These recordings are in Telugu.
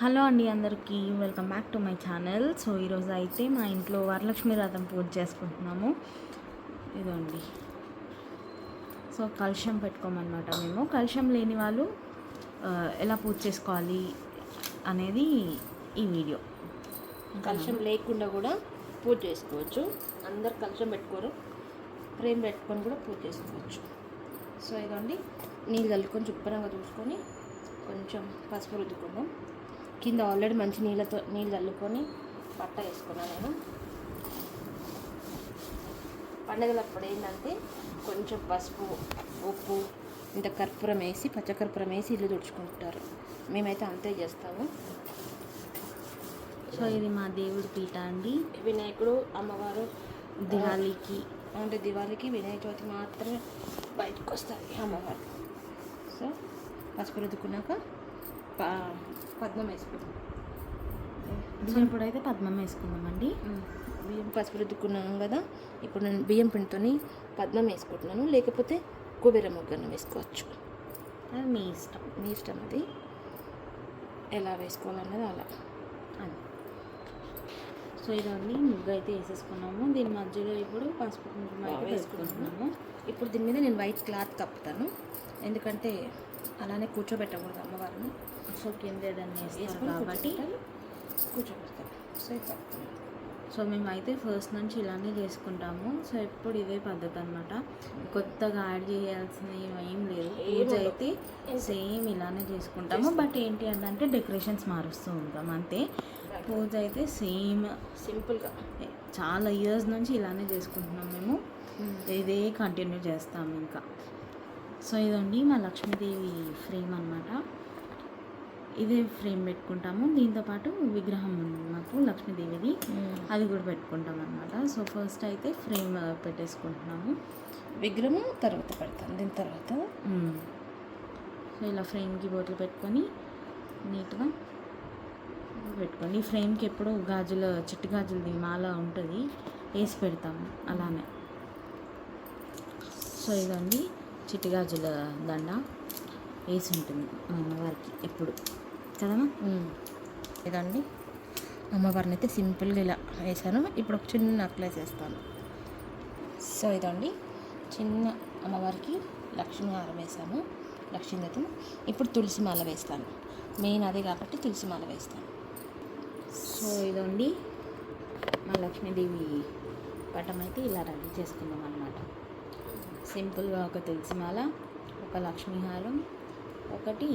హలో అండి అందరికీ welcome back to my channel. So ఈరోజు అయితే మా ఇంట్లో వరలక్ష్మి వ్రతం పూజ చేసుకుంటున్నాము. ఇదండి సో కలుషం పెట్టుకోమన్నమాట మేము. కలుషం లేని వాళ్ళు ఎలా పూజ చేసుకోవాలి అనేది ఈ వీడియో. కలుషం లేకుండా కూడా పూజ చేసుకోవచ్చు. అందరు కలుషం పెట్టుకోరు. ప్రేమ్ పెట్టుకొని కూడా పూజ చేసుకోవచ్చు. సో ఇదండి నీళ్ళు చల్లుకొని శుభ్రంగా చూసుకొని కొంచెం పసుపు రుద్దుకుందాం. కింద ఆల్రెడీ మంచి నీళ్ళతో నీళ్ళు చల్లుకొని బట్ట వేసుకున్నాను నేను. పండగలప్పుడు ఏంటంటే కొంచెం పసుపు ఉప్పు ఇంత కర్పూరం వేసి పచ్చకర్పూరం వేసి ఇల్లు తుడుచుకుంటారు. మేమైతే అంతే చేస్తాము. సో ఇది మా దేవుడి పీట అండి. వినాయకుడు అమ్మవారు దివాళీకి. అంటే దివాళీకి వినాయక చవితి మాత్రమే బయటకు వస్తుంది అమ్మవారు. సో పసుపు రుద్దుకున్నాక పద్మం వేసుకుంటాం సో ఇప్పుడైతే పద్మం వేసుకుందామండి. బియ్యం పసుపు రుద్దుకున్నాం కదా ఇప్పుడు నేను బియ్యం పిండితోని పద్మం వేసుకుంటున్నాను లేకపోతే కుబేర మొగ్గను వేసుకోవచ్చు. అది మీ ఇష్టం. మీ ఇష్టం అది. ఎలా వేసుకోవాలన్నది అలా. అది. సో ఇదండి ముగ్గు అయితే వేసేసుకున్నాము. దీని మధ్యలో ఇప్పుడు పసుపు కుంకుమ అయితే వేసుకుంటున్నాము ఇప్పుడు దీని మీద నేను వైట్ క్లాత్ కప్పుతాను. ఎందుకంటే అలానే కూర్చోబెట్టకూడదు అమ్మవారిని సో కింద ఏదన్నా కాబట్టి. కూర్చోబెడతాను సో కప్పుతాను సో మేమైతే ఫస్ట్ నుంచి ఇలానే చేసుకుంటాము. సో ఎప్పుడు ఇదే పద్ధతి అనమాట కొత్తగా యాడ్ చేయాల్సినవి ఏం లేదు పూజ అయితే సేమ్ ఇలానే చేసుకుంటాము. బట్ ఏంటి అంటే డెకరేషన్స్ మారుస్తూ ఉంటాం అంతే. పూజ అయితే సేమ్. సింపుల్గా. చాలా ఇయర్స్ నుంచి ఇలానే చేసుకుంటున్నాం మేము. ఇదే కంటిన్యూ చేస్తాము ఇంకా. సో ఇదండి మా లక్ష్మీదేవి ఫ్రేమ్ అన్నమాట. ఇదే ఫ్రేమ్ పెట్టుకుంటాము. దీంతోపాటు విగ్రహం ఉంది మాకు లక్ష్మీదేవిది. అది కూడా పెట్టుకుంటాం అనమాట సో ఫస్ట్ అయితే ఫ్రేమ్ పెట్టేసుకుంటున్నాము. విగ్రహం తర్వాత పెడతాను దీని తర్వాత. సో ఇలా ఫ్రేమ్కి బోట్లు పెట్టుకొని నీట్గా పెట్టుకొని ఫ్రేమ్కి ఎప్పుడు గాజుల చిట్టి గాజులది మాల ఉంటుంది వేసి పెడతాము. అలానే. సో ఇదండి. చిట్టి గాజుల దండ వేసి ఉంటుంది మా అమ్మవారికి ఎప్పుడు. కదమ్మా? ఇదండి. అమ్మవారిని అయితే సింపుల్గా ఇలా వేసాను. ఇప్పుడు ఒక చిన్న నెక్లెస్ వేస్తాను. సో ఇదండి. చిన్న అమ్మవారికి లక్ష్మీ హారం వేసాను లక్ష్మీదేవి ఇప్పుడు తులసి మాల వేస్తాను. మెయిన్ అదే కాబట్టి తులసి మాల వేస్తాను. సో ఇదండి. మా లక్ష్మీదేవి పటం అయితే ఇలా రెడీ చేసుకున్నాం అనమాట సింపుల్గా ఒక తులసి మాల ఒక లక్ష్మీహారం ఒకటి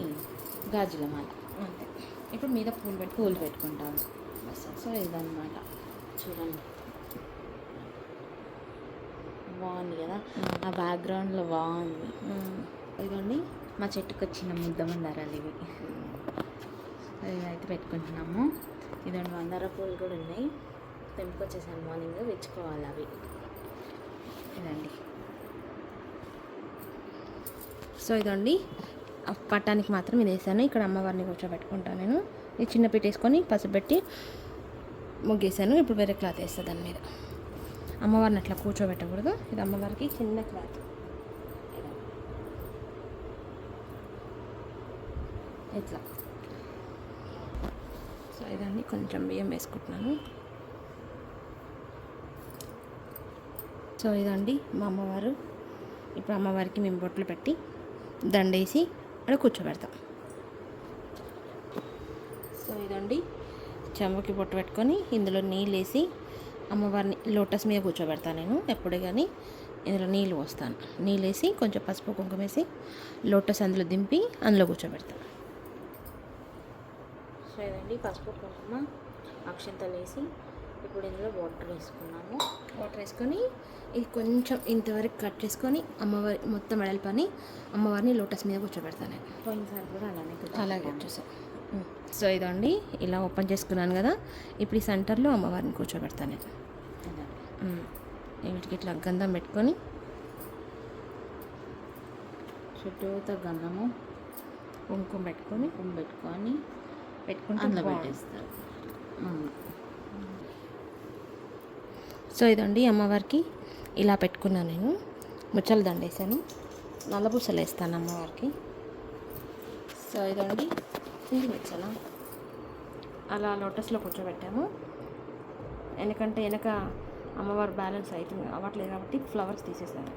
గాజుల మాల. అంతే. ఇప్పుడు మీద పూలు పెట్టి పూలు పెట్టుకుంటాము సో ఇదన్నమాట. చూడండి. బాగుంది కదా? ఆ బ్యాక్గ్రౌండ్లో బాగుంది. ఇదండి మా చెట్టుకు వచ్చిన ముద్ద మందారాలు ఇవి. ఇవైతే పెట్టుకుంటున్నాము. ఇదండి మందార పూలు కూడా ఉన్నాయి. తెంపుకొచ్చేసాను మార్నింగ్ తెచ్చుకోవాలి అవి. ఇదండి సో ఇదండి. పట్టానికి మాత్రం ఇది వేసాను. ఇక్కడ అమ్మవారిని కూర్చోబెట్టుకుంటాను నేను. ఈ చిన్న పెట్టేసుకొని పసుపు పెట్టి ముగ్గేసాను. ఇప్పుడు వేరే క్లాత్ వేస్తా దాని మీద. అమ్మవారిని అట్లా కూర్చోబెట్టకూడదు. ఇది అమ్మవారికి చిన్న క్లాత్. ఇట్లా. సో ఇదాన్ని కొంచెం బియ్యం వేసుకుంటున్నాను. సో ఇదండి మా అమ్మవారు. ఇప్పుడు అమ్మవారికి మేము బొట్లు పెట్టి దండేసి అక్కడ కూర్చోబెడతాం. సో ఇదండి. చెంబకి పొట్టు పెట్టుకొని ఇందులో నీళ్ళు వేసి అమ్మవారిని లోటస్ మీద కూర్చోబెడతాను నేను ఎప్పుడే కానీ ఇందులో నీళ్ళు పోస్తాను. నీళ్ళు వేసి కొంచెం పసుపు కుంకుమ వేసి లోటస్ అందులో దింపి అందులో కూర్చోబెడతాను సో ఇదండి పసుపు కుంకుమ అక్షంతలు వేసి ఇప్పుడు ఇందులో వాటర్ వేసుకున్నాము. వాటర్ వేసుకొని ఇది కొంచెం ఇంతవరకు కట్ చేసుకొని అమ్మవారి మొత్తం పని అమ్మవారిని లోటస్ మీద కూర్చోబెడతాను. పోయినసారి కూడా అలానే అలాగే వచ్చేసాం సో ఇదండి ఇలా ఓపెన్ చేసుకున్నాను కదా ఇప్పుడు ఈ సెంటర్లో అమ్మవారిని కూర్చోబెడతాను. వీటికి ఇట్లా గంధం పెట్టుకొని చుట్టూతో గంధము కుంకుమ పెట్టుకొని కుంకుమ పెట్టుకొని పెట్టుకుంటే. పెట్టేస్తారు. సో ఇదండి అమ్మవారికి ఇలా పెట్టుకున్నాను నేను. ముచ్చలు దండేసాను నల్లబూసలు వేస్తాను అమ్మవారికి. సో ఇదండి పిండి ముచ్చల. అలా లోటస్లో కూర్చోబెట్టాము. ఎందుకంటే వెనక అమ్మవారు బ్యాలెన్స్ అవుతుంది అవ్వట్లేదు కాబట్టి ఫ్లవర్స్ తీసేసాను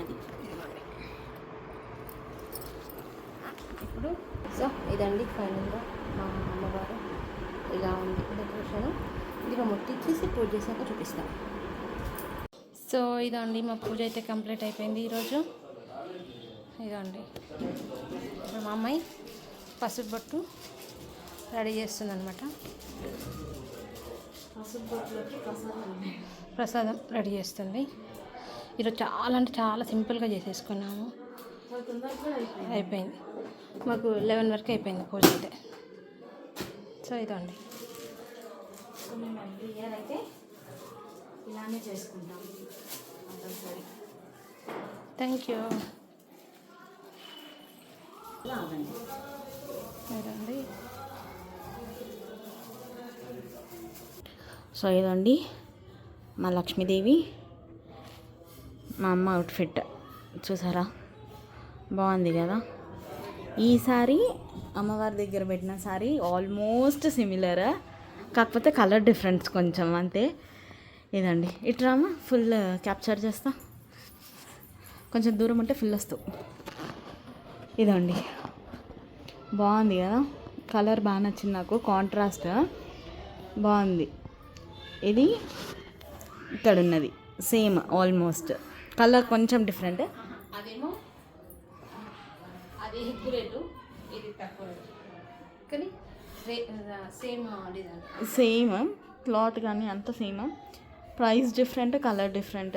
అది ఇప్పుడు సో ఇదండి ఫైనల్గా మా అమ్మవారు ఇలా ఉంది. డెకరేషన్. ఇది మా ముట్టించేసి పూజ చేశాక చూపిస్తాం. సో ఇదండి మా పూజ అయితే కంప్లీట్ అయిపోయింది ఈరోజు. ఇదండి. ఇప్పుడు మా అమ్మాయి పసుపు బొట్టు రెడీ చేస్తుంది అనమాట ప్రసాదం రెడీ చేస్తుంది. ఈరోజు చాలా అంటే చాలా సింపుల్గా చేసేసుకున్నాము. అయిపోయింది. మాకు లెవెన్ వరకు అయిపోయింది పూజ అయితే. సో ఇదండి. సో మేము ఎవ్రీ ఇయర్ అయితే ఇలానే చేసుకుంటాం. కంపల్సరీ. థ్యాంక్ యూ అవ్వండి. సో ఇదండి మా లక్ష్మీదేవి మా అమ్మ అవుట్ఫిట్ చూసారా? బాగుంది కదా? ఈ సారీ అమ్మవారి దగ్గర పెట్టిన సారీ ఆల్మోస్ట్ సిమిలర్ కాకపోతే కలర్ డిఫరెన్స్ కొంచెం అంతే. ఇదండి. ఇట్రామా ఫుల్ క్యాప్చర్ చేస్తా. కొంచెం దూరం ఉంటే ఫుల్ వస్తావు. ఇదండి. బాగుంది కదా? కలర్ బాగా నచ్చింది నాకు. కాంట్రాస్ట్ బాగుంది. ఇది ఇక్కడ ఉన్నది. సేమ్ ఆల్మోస్ట్ కలర్ కొంచెం డిఫరెంట్ అదేమో అది ఎక్కువ రేటు ఇది తక్కువ రేటు. కానీ సేమ్ క్లాత్ కానీ అంత same. Price different colour different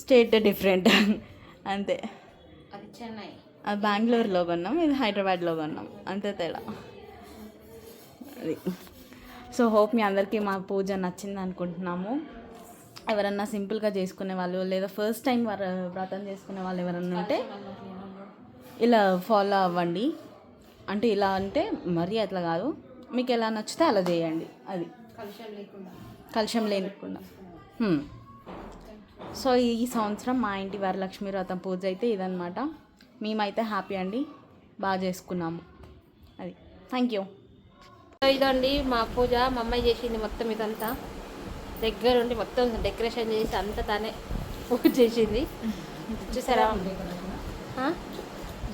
state different. అంతే. అది చెన్నై. అది బెంగళూరులో కొన్నాం ఇది హైదరాబాద్లో కొన్నాం. అంతే తేడా. అది. సో హోప్ మీ అందరికీ మా పూజ నచ్చింది అనుకుంటున్నాము. ఎవరన్నా సింపుల్గా చేసుకునే వాళ్ళు లేదా ఫస్ట్ టైం వారు వ్రతం చేసుకునే వాళ్ళు ఎవరన్నా ఉంటే ఇలా ఫాలో అవ్వండి. అంటే ఇలా అంటే మరీ అట్లా కాదు. మీకు ఎలా నచ్చితే అలా చేయండి. అది. కలుషం లేకుండా. కలుషం లేకుండా. సో ఈ సంవత్సరం మా ఇంటి వరలక్ష్మి వ్రతం పూజ అయితే ఇదనమాట మేమైతే హ్యాపీ అండి. బాగా చేసుకున్నాము. అది. Thank you. సో ఇదండి మా పూజ. మా అమ్మాయి చేసింది మొత్తం ఇదంతా. దగ్గరుండి మొత్తం డెకరేషన్ చేసి అంతా తనే పూజ చేసింది. చూసారా?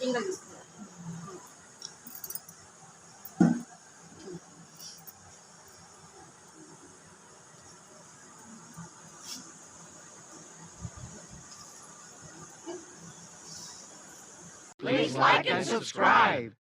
ఆ. Please like and subscribe.